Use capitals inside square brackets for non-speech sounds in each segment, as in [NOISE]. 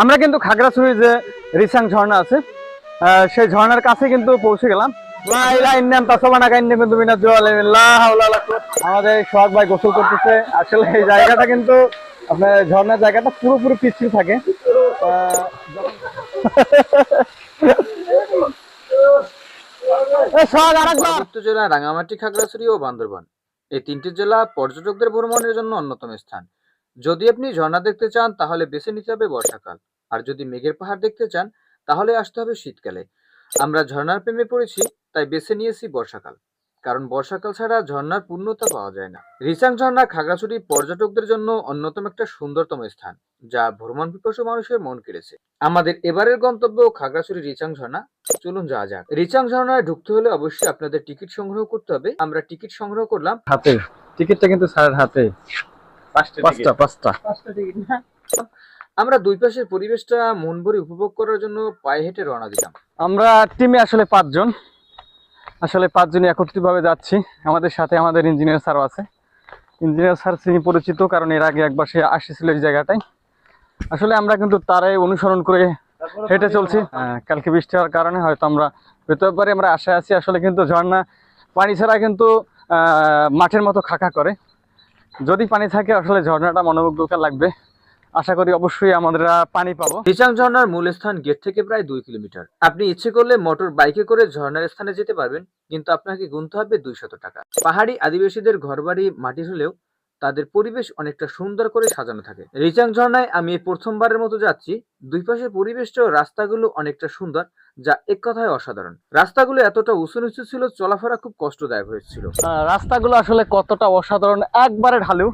আমরা কিন্তু খাগড়াছড়ি যে রিসাং ঝর্ণা আছে সেই ঝর্ণার কাছে কিন্তু পৌঁছে গেলাম। আমাদের সোহাগ ভাই গোসল করতেছে। আসলে এই জায়গাটা কিন্তু আপনার ঝর্ণার জায়গাটা পুরোপুরি পিচ্ছিল থাকে। পার্বত্য জেলা রাঙামাটি খাগড়াছড়ি ও বান্দরবান। এই তিনটি জেলা পর্যটকদের ভ্রমণের জন্য অন্যতম স্থান। যদি আপনি ঝর্ণা দেখতে চান, তাহলে বেছে নিতে হবে বর্ষাকাল। আর যদি মেঘের পাহাড় দেখতে চান, তাহলে আসতে হবে শীতকালে। আমরা ঝর্ণার প্রেমে পড়েছি, তাই বেছে নিয়েছি বর্ষাকাল। কারণ বর্ষাকাল ছাড়া ঝর্ণার পূর্ণতা পাওয়া যায় না। রিচাং ঝর্ণা খাগড়াছড়ি পর্যটকদের জন্য অন্যতম একটা সুন্দরতম স্থান, যা ভ্রমণ পিপাসু মানুষের মন কেড়েছে। আমাদের এবারের গন্তব্য খাগড়াছড়ি রিচাং ঝর্ণা। চলুন যাওয়া যাক। রিচাং ঝর্ণায় ঢুকতে হলে অবশ্যই আপনাদের টিকিট সংগ্রহ করতে হবে। আমরা টিকিট সংগ্রহ করলাম। হাতে। টিকিটটা কিন্তু স্যারের হাতে। পাঁচটা পাঁচটা আমরা দুই পাশের পরিবেশটা মন ভরে উপভোগ করার জন্য পায়ে হেঁটে রওনা দিলাম। আমরা টিমে আসলে পাঁচজন। আসলে পাঁচজনই একত্রিতভাবে যাচ্ছি। আমাদের সাথে আমাদের ইঞ্জিনিয়ার স্যারও আছে। ইঞ্জিনিয়ার স্যার তিনি পরিচিত কারণ এর আগে একবার সে আসেছিল এই জায়গাটায়। আসলে আমরা কিন্তু তারাই অনুসরণ করে হেঁটে চলছি। আহ, কালকে বৃষ্টি হওয়ার কারণে হয়তো আমরা ভেতরবারে আমরা আশায় আছি আসলে কিন্তু ঝর্ণা পানি ছাড়া কিন্তু আহ, মাঠের মতো খাকা করে। যদি পানি থাকে, আসলে ঝর্ণাটা মনোমুগ্ধকার লাগবে। আশা করি অবশ্যই আমরা পানি পাবো। হিচাং ঝর্ণার মূল স্থান গেট থেকে প্রায় দুই কিলোমিটার। আপনি ইচ্ছে করলে মোটর বাইকে করে ঝর্ণার স্থানে যেতে পারবেন, কিন্তু আপনাকে গুনতে হবে দুইশত টাকা। পাহাড়ি আদিবাসীদের ঘরবাড়ি, মাটি হলেও তাদের পরিবেশ অনেকটা সুন্দর করে সাজানো থাকে। রিচাং ঝর্ণায় আমি প্রথমবারের মতো যাচ্ছি। দুই পাশের পরিবেশটা রাস্তাগুলো অনেকটা সুন্দর, যা এক কথায় অসাধারণ। রাস্তাগুলো এতটা উঁচু নিচু ছিল, চলাফেরা খুব কষ্টদায়ক হয়েছিল। রাস্তাগুলো আসলে কতটা অসাধারণ, একবারে ঢালু।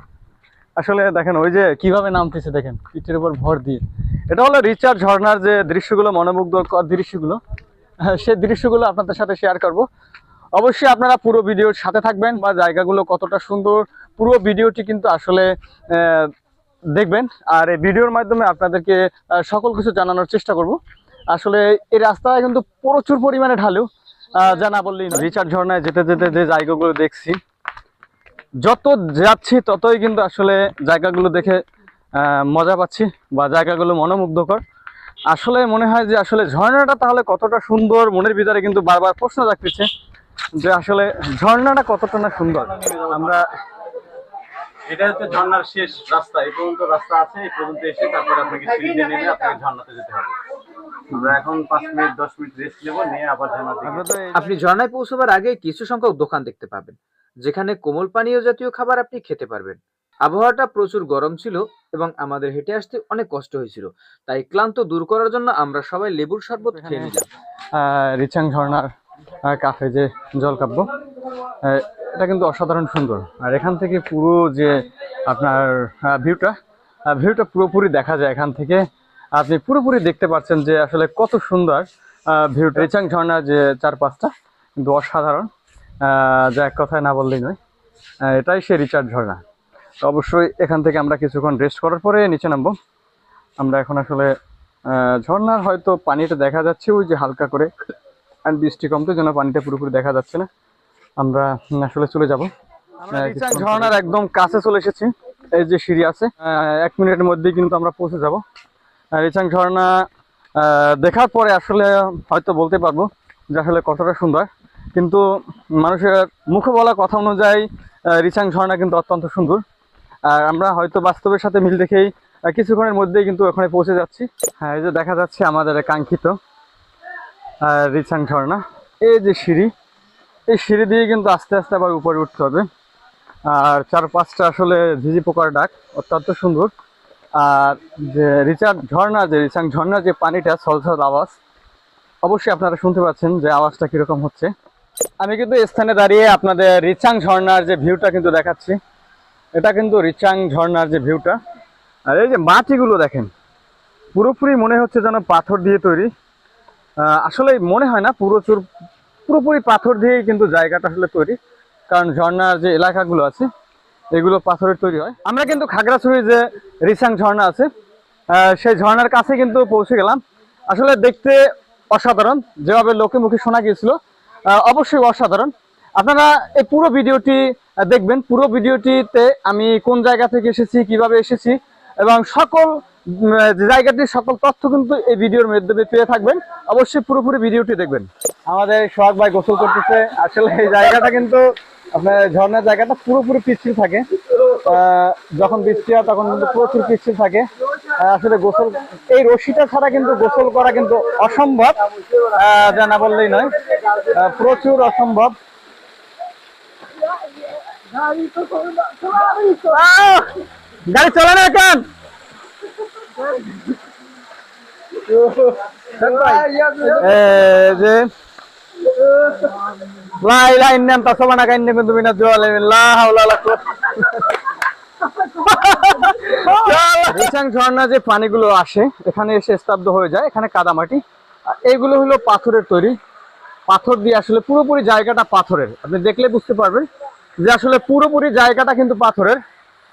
আসলে দেখেন, ওই যে কীভাবে নামতেছে দেখেন, পিঠের উপর ভর দিয়ে। এটা হলো রিচার্ড ঝর্ণার যে দৃশ্যগুলো, মনোমুগ্ধকর দৃশ্যগুলো। সেই দৃশ্যগুলো আপনাদের সাথে শেয়ার করব। অবশ্যই আপনারা পুরো ভিডিওর সাথে থাকবেন বা জায়গাগুলো কতটা সুন্দর, পুরো ভিডিওটি কিন্তু আসলে দেখবেন। আর এই ভিডিওর মাধ্যমে আপনাদেরকে সকল কিছু জানানোর চেষ্টা করব। আসলে এই রাস্তা কিন্তু প্রচুর পরিমাণে ঢালু। যা না বললেই। রিচার্ড ঝর্ণায় যেতে যেতে যে জায়গাগুলো দেখছি, যত যাচ্ছি ততই কিন্তু আসলে জায়গাগুলো দেখে মজা পাচ্ছি বা জায়গাগুলো মনোমুগ্ধকর। আসলে মনে হয় যে আসলে ঝর্ণাটা তাহলে কতটা সুন্দর, মনের ভিতরে কিন্তু বারবার প্রশ্ন জাগতেছে। যে আসলে ঝর্ণাটা কতটা না সুন্দর। আমরা এটা হচ্ছে ঝর্ণার শেষ রাস্তা এই পর্যন্ত রাস্তা আছে এই পর্যন্ত এসে তারপরে আপনাকে সিঁড়িতে নেমে আপনাকে ঝর্ণাতে যেতে হবে। আমরা এখন পাঁচ মিনিট দশ মিনিট রেস্ট নেব নিয়ে আবার ঝর্ণার দিকে আমরা তো এই- আপনি ঝর্ণায় পৌঁছবার আগে কিছু সংখ্যক দোকান দেখতে পাবেন যেখানে কোমল পানীয় জাতীয় খাবার আপনি খেতে পারবেন। আবহাওয়াটা প্রচুর গরম ছিল এবং আমাদের হেঁটে আসতে অনেক কষ্ট হয়েছিল তাই ক্লান্ত দূর করার জন্য আমরা সবাই লেবুর শরবত খেয়ে নিলাম। আহ, রিচাং ঝর্ণার কাফে যে জলকাব্য এটা কিন্তু অসাধারণ সুন্দর। আর এখান থেকে পুরো যে আপনার ভিউটা ভিউটা পুরোপুরি দেখা যায় এখান থেকে। আপনি পুরোপুরি দেখতে পাচ্ছেন যে আসলে কত সুন্দর ভিউ রিচাং ঝর্ণার যে চারপাশটা, কিন্তু অসাধারণ। যা এক কথায় না বললেই নয়। এটাই সে রিচার্ড ঝর্ণা। তো অবশ্যই এখান থেকে আমরা কিছুক্ষণ রেস্ট করার পরে নিচে নামবো। আমরা এখন আসলে ঝর্ণার হয়তো পানিটা দেখা যাচ্ছে ওই যে হালকা করে। আর বৃষ্টি কমতে যেন পানিটা পুরোপুরি দেখা যাচ্ছে না আমরা আসলে চলে যাব। ঝর্ণার একদম কাছে চলে এসেছি এই যে সিঁড়ি আছে এক মিনিটের মধ্যেই কিন্তু আমরা পৌঁছে যাব। রিচাং ঝর্ণা দেখার পরে আসলে হয়তো বলতে পারব যে আসলে কতটা সুন্দর। কিন্তু মানুষের মুখে বলা কথা অনুযায়ী রিচাং ঝর্ণা কিন্তু অত্যন্ত সুন্দর। আর আমরা হয়তো বাস্তবের সাথে মিল দেখেই কিছুক্ষণের মধ্যেই কিন্তু ওখানে পৌঁছে যাচ্ছি। হ্যাঁ এই যে দেখা যাচ্ছে আমাদের কাঙ্ক্ষিত রিচাং ঝর্ণা এই যে সিঁড়ি, এই সিঁড়ি দিয়ে কিন্তু আস্তে আস্তে আবার উপরে উঠতে হবে। আর চার পাঁচটা আসলে ঝিঝি পোকার ডাক, অত্যন্ত সুন্দর। আর যে রিচার্ড ঝর্ণা, যে রিচাং ঝর্ণার যে পানিটা, সলসল আওয়াজ, অবশ্যই আপনারা শুনতে পাচ্ছেন যে আওয়াজটা কীরকম হচ্ছে। আমি কিন্তু স্থানে দাঁড়িয়ে আপনাদের রিচাং ঝর্ণার যে ভিউটা কিন্তু দেখাচ্ছি। এটা কিন্তু রিচাং ঝর্ণার যে ভিউটা। আর এই যে মাটিগুলো দেখেন, পুরোপুরি মনে হচ্ছে যেন পাথর দিয়ে তৈরি। আসলে মনে হয় না পুরো চুর পুরোপুরি পাথর দিয়েই কিন্তু জায়গাটা আসলে তৈরি। কারণ ঝর্ণার যে এলাকাগুলো আছে, এগুলো পাথরের তৈরি হয়। আমরা কিন্তু খাগড়াছড়ি যে রিসাং ঝর্ণা আছে সেই ঝর্ণার কাছে কিন্তু পৌঁছে গেলাম। আসলে দেখতে অসাধারণ, যেভাবে লোকে মুখে শোনা গিয়েছিল অবশ্যই অসাধারণ। আপনারা এই পুরো ভিডিওটি দেখবেন। পুরো ভিডিওটিতে আমি কোন জায়গা থেকে এসেছি, কীভাবে এসেছি, এবং সকল জায়গাটির সকল তথ্য কিন্তু এই ভিডিওর মাধ্যমে পেয়ে থাকবেন। অবশ্যই পুরোপুরি ভিডিওটি দেখবেন। আমাদের সোহাগ ভাই গোসল করতেছে। আসলে এই জায়গাটা কিন্তু আপনার ঝর্ণার জায়গাটা পুরোপুরি পিচ্ছিল থাকে। যখন বৃষ্টি হয় তখন কিন্তু প্রচুর পিচ্ছিল থাকে। আসলে গোসল এই রশিটা ছাড়া কিন্তু গোসল করা কিন্তু অসম্ভব। আহ, যা না বললেই নয়। প্রচুর অসম্ভব। গাড়ি চলে না কেন যে পানিগুলো আসে এখানে এসে স্তব্ধ হয়ে যায় এখানে কাদামাটি আর এইগুলো হলো পাথরের তৈরি পাথর দিয়ে আসলে পুরোপুরি জায়গাটা পাথরের আপনি দেখলে বুঝতে পারবেন যে আসলে পুরোপুরি জায়গাটা কিন্তু পাথরের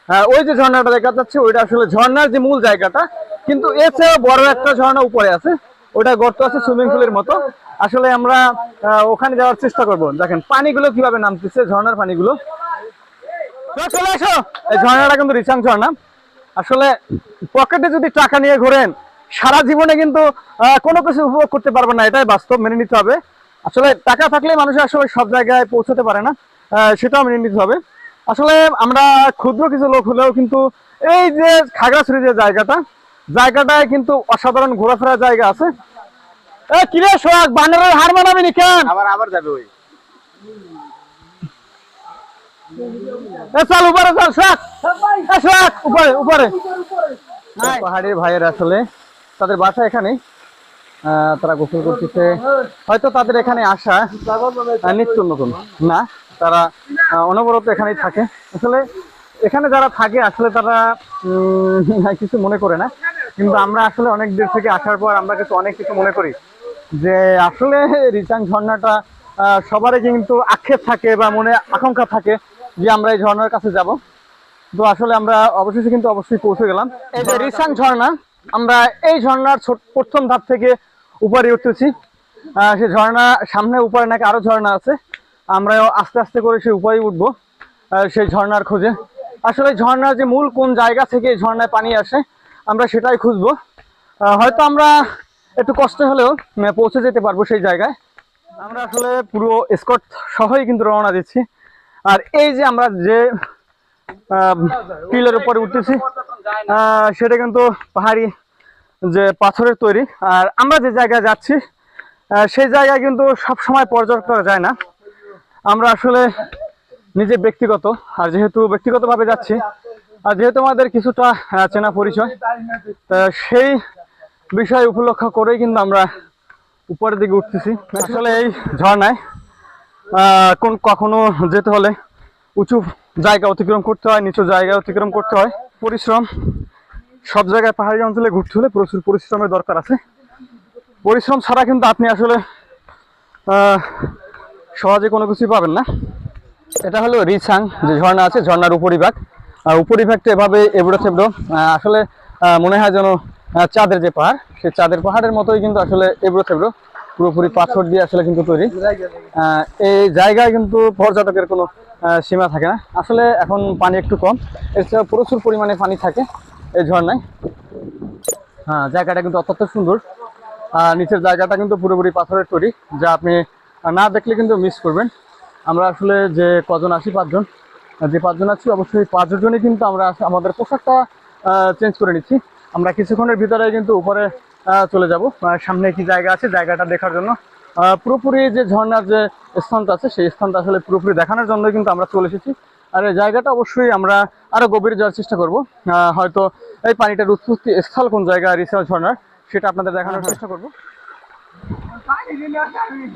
আহ, ওই যে ঝর্ণাটা দেখা যাচ্ছে ওইটা আসলে ঝর্ণার যে মূল জায়গাটা কিন্তু চেয়েও বড় একটা ঝর্ণা উপরে আছে। ওটা গর্ত আছে সুইমিং পুলের মতো। আসলে আমরা ওখানে যাওয়ার চেষ্টা করব। দেখেন পানিগুলো কীভাবে নামতেছে ঝর্ণার পানিগুলো। চলে আসো। এই ঝর্ণাটা কিন্তু রিচাং ঝর্ণা। আসলে পকেটে যদি টাকা নিয়ে ঘোরেন সারা জীবনে কিন্তু কোনো কিছু উপভোগ করতে পারবেন না। এটাই বাস্তব মেনে নিতে হবে। আসলে টাকা থাকলে মানুষ আসলে সব জায়গায় পৌঁছতে পারে না। সেটাও মেনে নিতে হবে। আসলে আমরা ক্ষুদ্র কিছু লোক হলেও কিন্তু এই যে খাগড়াছড়ি যে জায়গাটা জায়গাটায় কিন্তু অসাধারণ ঘোরাফেরার জায়গা আছে। এ কিরে সোহাগ বানরের হার মানাবি নি কেন? আবার আবার যাবে ওই। এ চল উপরে চল সোহাগ। সোহাগ উপরে উপরে। পাহাড়ি ভাইয়ের আসলে তাদের বাসা এখানে তারা গোসল করতেছে। হয়তো তাদের এখানে আসা নিত্য নতুন। না? তারা অনবরত এখানেই থাকে। আসলে এখানে যারা থাকে, আসলে তারা [LAUGHS] কিছু মনে করে না। কিন্তু আমরা আসলে অনেক দূর থেকে আসার পর আমরা কিছু অনেক কিছু মনে করি। যে আসলে রিচাং ঝর্ণাটা সবারই কিন্তু আক্ষেপ থাকে বা মনে আকাঙ্ক্ষা থাকে যে আমরা এই ঝর্ণার কাছে যাব। তো আসলে আমরা অবশেষে কিন্তু অবশ্যই পৌঁছে গেলাম। এই যে রিসাং ঝর্ণা, আমরা এই ঝর্ণার প্রথম ধাপ থেকে উপরে উঠতেছি। সেই ঝর্ণা সামনে, উপরে নাকি আরও ঝর্ণা আছে। আমরা আস্তে আস্তে করে সেই উপরে উঠবো সেই ঝর্ণার খোঁজে। আসলে এই ঝর্ণার যে মূল কোন জায়গা থেকে এই ঝর্ণায় পানি আসে, আমরা সেটাই খুঁজবো। হয়তো আমরা একটু কষ্ট হলেও পৌঁছে যেতে পারব সেই জায়গায়। আমরা আসলে পুরো স্কট সহই কিন্তু রওনা দিচ্ছি। আর এই যে আমরা যে টিলের উপরে উঠতেছি সেটা কিন্তু পাহাড়ি যে পাথরের তৈরি। আর আমরা যে জায়গায় যাচ্ছি সেই জায়গায় কিন্তু সব সময় পর্যটক করা যায় না। আমরা আসলে নিজে ব্যক্তিগত, আর যেহেতু ব্যক্তিগতভাবে যাচ্ছি, আর যেহেতু আমাদের কিছুটা চেনা পরিচয় সেই বিষয় উপলক্ষ করেই কিন্তু আমরা উপরের দিকে উঠতেছি। আসলে এই ঝর্ণায় কোন কখনো যেতে হলে উঁচু জায়গা অতিক্রম করতে হয়, নিচু জায়গা অতিক্রম করতে হয়। পরিশ্রম, সব জায়গায় পাহাড়ি অঞ্চলে ঘুরতে হলে প্রচুর পরিশ্রমের দরকার আছে। পরিশ্রম ছাড়া কিন্তু আপনি আসলে সহজে কোনো কিছুই পাবেন না। এটা হলো রিসাং যে ঝর্ণা আছে, ঝর্ণার উপরিভাগ। আর উপরিভাগটা এভাবে এবড়ো থেবড়ো আসলে মনে হয় যেন চাঁদের যে পাহাড়, সেই চাঁদের পাহাড়ের মতোই কিন্তু আসলে এবড়ো থেবড়ো, পুরোপুরি পাথর দিয়ে আসলে কিন্তু তৈরি। এই জায়গায় কিন্তু পর্যটকের কোনো সীমা থাকে না। আসলে এখন পানি একটু কম এছাড়া প্রচুর পরিমাণে পানি থাকে এই ঝর্ণায়। হ্যাঁ জায়গাটা কিন্তু অত্যন্ত সুন্দর। আর নিচের জায়গাটা কিন্তু পুরোপুরি পাথরের তৈরি, যা আপনি না দেখলে কিন্তু মিস করবেন। আমরা আসলে যে কজন আছি পাঁচজন যে পাঁচজন আছি অবশ্যই পাঁচজনই কিন্তু আমরা আমাদের পোশাকটা চেঞ্জ করে নিচ্ছি। আমরা কিছুক্ষণের ভিতরে কিন্তু উপরে চলে যাব। সামনে কি জায়গা আছে জায়গাটা দেখার জন্য। পুরোপুরি যে ঝর্ণার যে স্থানটা আছে সেই স্থানটা আসলে পুরোপুরি দেখানোর জন্য কিন্তু আমরা চলে এসেছি। আর এই জায়গাটা অবশ্যই আমরা আরও গভীরে যাওয়ার চেষ্টা করব। হয়তো এই পানিটার উৎপত্তি স্থল কোন জায়গায় রিসার্চ ঝর্ণার সেটা আপনাদের দেখানোর চেষ্টা করব।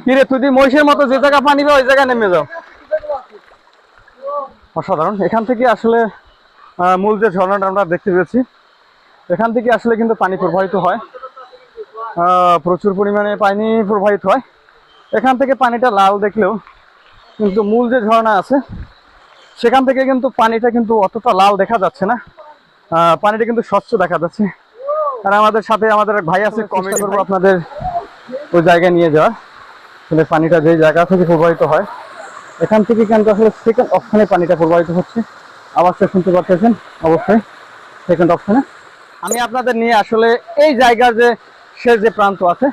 কিরে তুই মহিষের মতো যে জায়গা পানি ওই জায়গায় নেমে যাও। অসাধারণ। এখান থেকে আসলে মূল যে ঝর্ণাটা আমরা দেখতে পেয়েছি এখান থেকে আসলে কিন্তু পানি প্রবাহিত হয়। প্রচুর পরিমাণে পানি প্রবাহিত হয়। এখান থেকে পানিটা লাল দেখলেও কিন্তু মূল যে ঝর্ণা আছে সেখান থেকে কিন্তু পানিটা কিন্তু অতটা লাল দেখা যাচ্ছে না। আহ, পানিটা কিন্তু স্বচ্ছ দেখা যাচ্ছে। আর আমাদের সাথে আমাদের ভাই আছে কমেন্ট করব আপনাদের ওই জায়গায় নিয়ে যাওয়ার আসলে পানিটা যে জায়গা থেকে প্রবাহিত হয়, এখান থেকে কিন্তু আসলে সেকেন্ড অপশানে পানিটা প্রবাহিত হচ্ছে। আওয়াজটা শুনতে পারতেছেন, অবশ্যই সেকেন্ড অপশানে আমি আপনাদের নিয়ে আসলে এই জায়গার যে, সে যে প্রান্ত আছে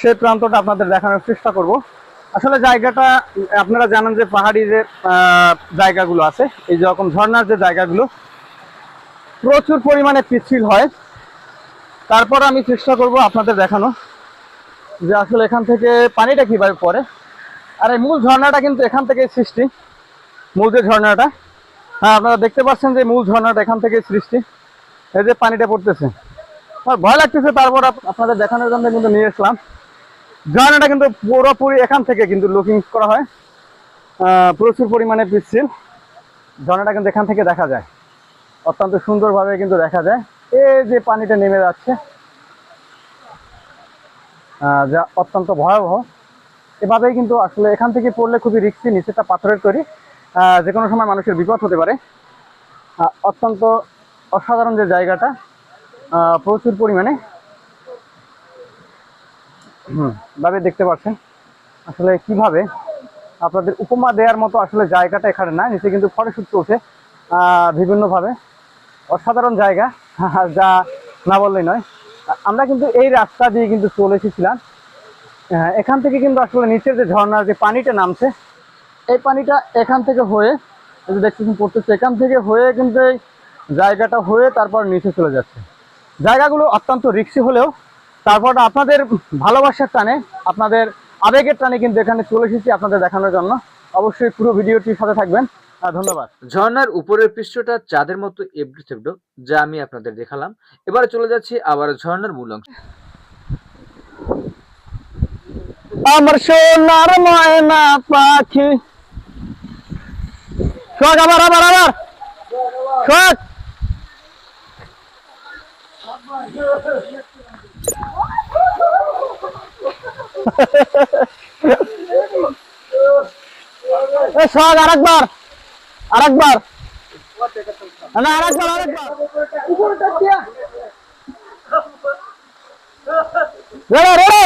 সেই প্রান্তটা আপনাদের দেখানোর চেষ্টা করব। আসলে জায়গাটা, আপনারা জানেন যে পাহাড়ি যে জায়গাগুলো আছে, এই যেরকম ঝর্ণার যে জায়গাগুলো, প্রচুর পরিমাণে পিচ্ছিল হয়। তারপর আমি চেষ্টা করব আপনাদের দেখানো। যে আসলে এখান থেকে পানিটা কীভাবে পড়ে? আর এই মূল ঝর্ণাটা কিন্তু এখান থেকেই সৃষ্টি। মূল যে ঝর্ণাটা হ্যাঁ আপনারা দেখতে পাচ্ছেন যে মূল ঝর্ণাটা এখান থেকে সৃষ্টি। এই যে পানিটা পড়তেছে। আর ভয় লাগতেছে, তারপর আপনাদের দেখানোর জন্য কিন্তু নিয়ে এসলাম ঝর্ণাটা কিন্তু পুরোপুরি এখান থেকে কিন্তু লুকিং করা হয়। প্রচুর পরিমাণে পিচ্ছিল। ঝর্ণাটা কিন্তু এখান থেকে দেখা যায়। অত্যন্ত সুন্দরভাবে কিন্তু দেখা যায়। এই যে পানিটা নেমে যাচ্ছে যা অত্যন্ত ভয়াবহ। এভাবেই কিন্তু আসলে এখান থেকে পড়লে খুবই রিক্সি নিচেটা পাথরের তৈরি। যে কোনো সময় মানুষের বিপদ হতে পারে। অত্যন্ত অসাধারণ যে জায়গাটা প্রচুর পরিমাণে। ভাবে দেখতে পাচ্ছেন। আসলে কীভাবে আপনাদের উপমা দেওয়ার মতো আসলে জায়গাটা এখানে না, নিচে কিন্তু ফটোশুট চলছে। বিভিন্নভাবে। অসাধারণ জায়গা, [LAUGHS] যা না বললেই নয়। আমরা কিন্তু এই রাস্তা দিয়ে কিন্তু চলে এসেছিলাম। আহ, এখান থেকে কিন্তু আসলে নিচের যে ঝর্ণার যে পানিটা নামছে এই পানিটা এখান থেকে হয়ে দেখতেছেন পড়তেছে এখান থেকে হয়ে কিন্তু এই জায়গাটা হয়ে তারপর নিচে চলে যাচ্ছে। জায়গাগুলো অত্যন্ত রিক্সি হলেও তারপর আপনাদের ভালোবাসার টানে আপনাদের আবেগের টানে কিন্তু এখানে চলে এসেছি আপনাদের দেখানোর জন্য। অবশ্যই পুরো ভিডিওটির সাথে থাকবেন। ধন্যবাদ। ঝর্ণার উপরের পৃষ্ঠটা চাঁদের মতো এবড়ো থেবড়ো, যা আমি আপনাদের দেখালাম। এবারে চলে যাচ্ছি আবার ঝর্ণার মূল অংশ। আমার সোনার ময়না পাখি। শোক আবার আবার আবার। শোক। [LAUGHS] শোক আরেকবার। আরেকবার। না আরেকবার আরেকবার। রে রে রে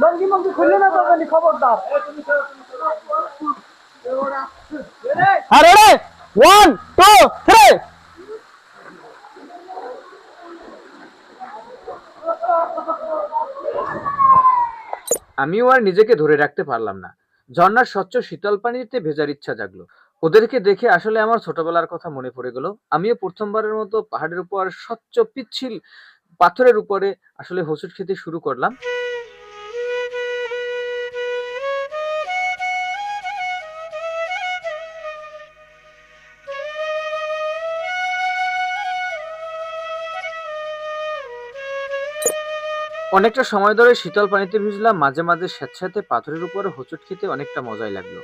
লঙ্গি মঙ্গি খুললে না খবরদার? আর রে ওয়ান টু থ্রি আমিও আর নিজেকে ধরে রাখতে পারলাম না। ঝর্ণার স্বচ্ছ শীতল পানিতে ভেজার ইচ্ছা জাগলো। ওদেরকে দেখে আসলে আমার ছোটবেলার কথা মনে পড়ে গেল। আমিও প্রথমবারের মতো পাহাড়ের উপর স্বচ্ছ পিচ্ছিল পাথরের উপরে আসলে হোঁচট খেতে শুরু করলাম। অনেকটা সময় ধরে শীতল পানিতে ভিজলাম, মাঝে মাঝে স্যাঁতস্যাঁতে পাথরের উপরে হোঁচট খেতে অনেকটা মজাই লাগল।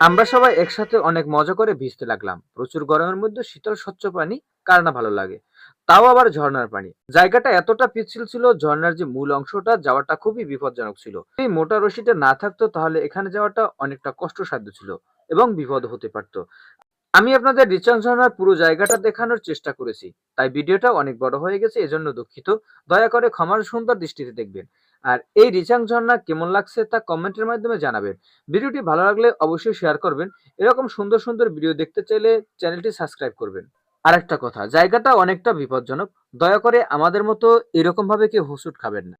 আমরা সবাই একসাথে অনেক মজা করে ভিজতে লাগলাম। প্রচুর গরমের মধ্যে শীতল, স্বচ্ছ পানি, কার না ভালো লাগে। তাও আবার ঝর্ণার পানি। জায়গাটা এতটা পিচ্ছিল ছিল, ঝর্ণার যে মূল অংশটা যাওয়াটা খুবই বিপজ্জনক ছিল। এই মোটা রশিটা না থাকতো, তাহলে এখানে যাওয়াটা অনেকটা কষ্টসাধ্য ছিল এবং বিপদ হতে পারতো। আমি আপনাদের রিচাং ঝর্ণার পুরো জায়গাটা দেখানোর চেষ্টা করেছি। তাই ভিডিওটা অনেক বড় হয়ে গেছে, এজন্য দুঃখিত। দয়া করে ক্ষমার সুন্দর দৃষ্টিতে দেখবেন। আর এই রিচাং ঝর্ণা কেমন লাগছে তা কমেন্টের মাধ্যমে জানাবেন। ভিডিওটি ভালো লাগলে অবশ্যই শেয়ার করবেন। এরকম সুন্দর সুন্দর ভিডিও দেখতে চাইলে চ্যানেলটি সাবস্ক্রাইব করবেন। আরেকটা কথা, জায়গাটা অনেকটা বিপজ্জনক। দয়া করে আমাদের মতো এরকমভাবে কেউ হুসুট খাবেন না।